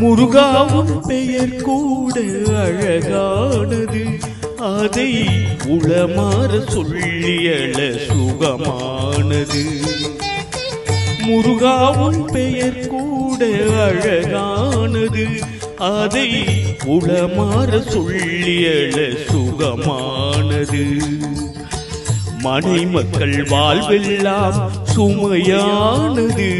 முருகாவும் பெயர் கூட அழகானது. அதை உளமாற சொல்லியல சுகமானது. முருகாவும் பெயர் கூட அழகானது. அதை உளமாற சொல்லியல சுகமானது. மனை மக்கள் வாழ்வெல்லாம் சுமையானது.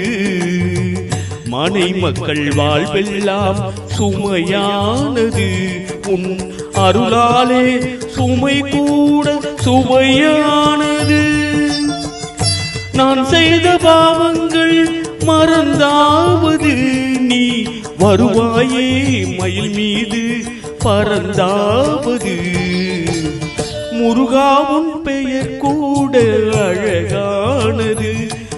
மனை மக்கள் வாழ்வெல்லாம் சுமையானது. உன் அருளாலே சுமை கூட சுமையானது. நான் செய்த பாவங்கள் மறந்தாவது. நீ வருவாயே மயில் மீது பறந்தாவது. முருகாவும் பெயர் கூட அழகானது.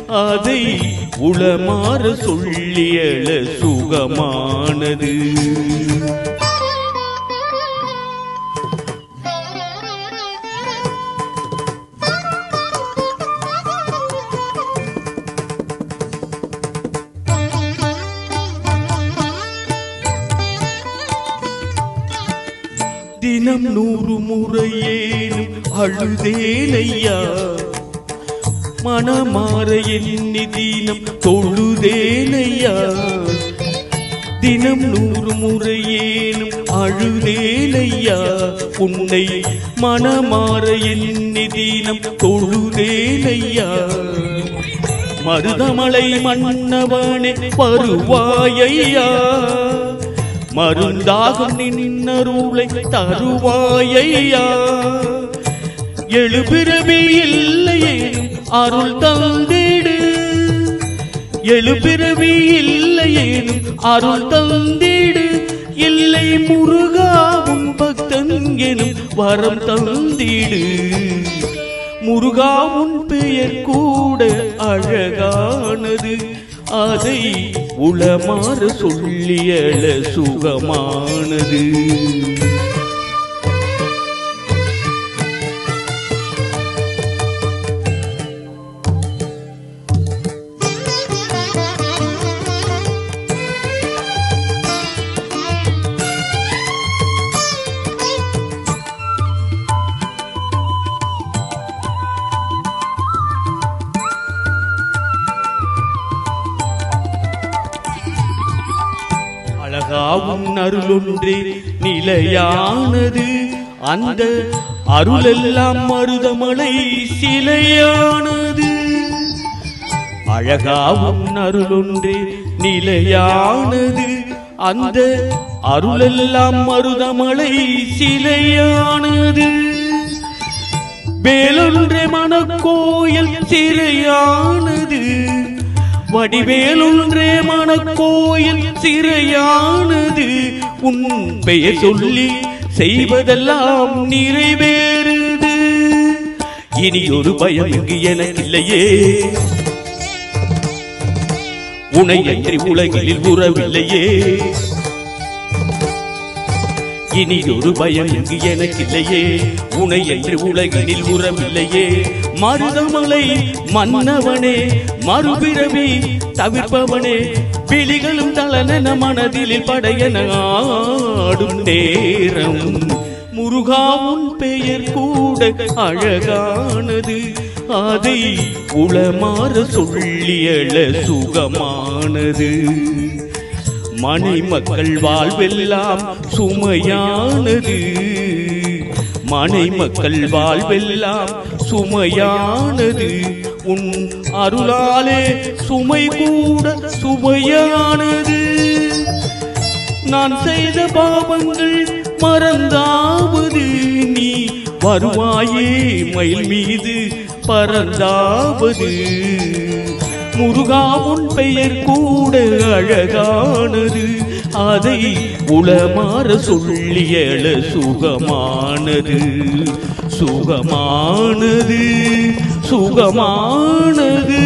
அதை உளமாறு சொல்லியல சுகமானது. தினம் நூறு முறையேனும் அழுதேனையா மனமாற எண்ணி தினம் தொழுதேனையா? தினம் நூறு முறையேனும் அழுதேனையா? உன்னை மனமாற எண்ணி தினம் தொழுதேனையா? மருதமலை மன்னவனே வருவாயையா? மருந்தாகும் நின்னருளை தருவாயையா? எழுபிறவி இல்லையேனும் அருள் தந்திடு. எழுபிறவி இல்லையேனும் அருள் தந்திடு. இல்லை முருகாவும் பக்தன் எனும் வரம் தந்திடு. முருகாவும் பெயர் கூட அழகானது. அதை உளமாறு சொல்லியல சுகமானது. அழகாவும் அருளொன்றே நிலையானது. அந்த அருளெல்லாம் மருதமலை சிலையானது. அழகாவும் அருளொன்றே நிலையானது. அந்த அருளெல்லாம் மருதமலை சிலையானது. வேலொன்றே மனக்கோயில் சிறையானது வடிவேலுன்றே மனக்கோயில் சிறையானது. உன் பெயர் சொல்லி செய்வதெல்லாம் நிறைவேறுது. இனி ஒரு பயம் இங்கு எனக்கில்லையே. உனை அன்றி உலகில் உறவில்லையே. இனி ஒரு பயம் இங்கு எனக்கில்லையே. உனை என்று உலகினில் உறவில்லையே. மருதமலை மன்னவனே மறுபிறவி தவிர்ப்பவனே விழிகளும் தளனென மனதில் படையன ஆடும் நேரம். முருகாவும் பெயர் கூட அழகானது அதை உளமாற சொல்லியல சுகமானது. மனை மக்கள் வாழ்வெல்லாம் சுமையானது. மனை மக்கள் வாழ்வெல்லாம் சுமையானது. உன் அருளாலே சுமை கூட சுமையானது. நான் செய்த பாவங்கள் மறந்தாவது நீ வருவாயே மயில் மீது பறந்தாவது. முருகா உன் பெயர் கூட அழகானது. அதை உளமாற சொல்லியல சுகமானது சுகமானது சுகமானது.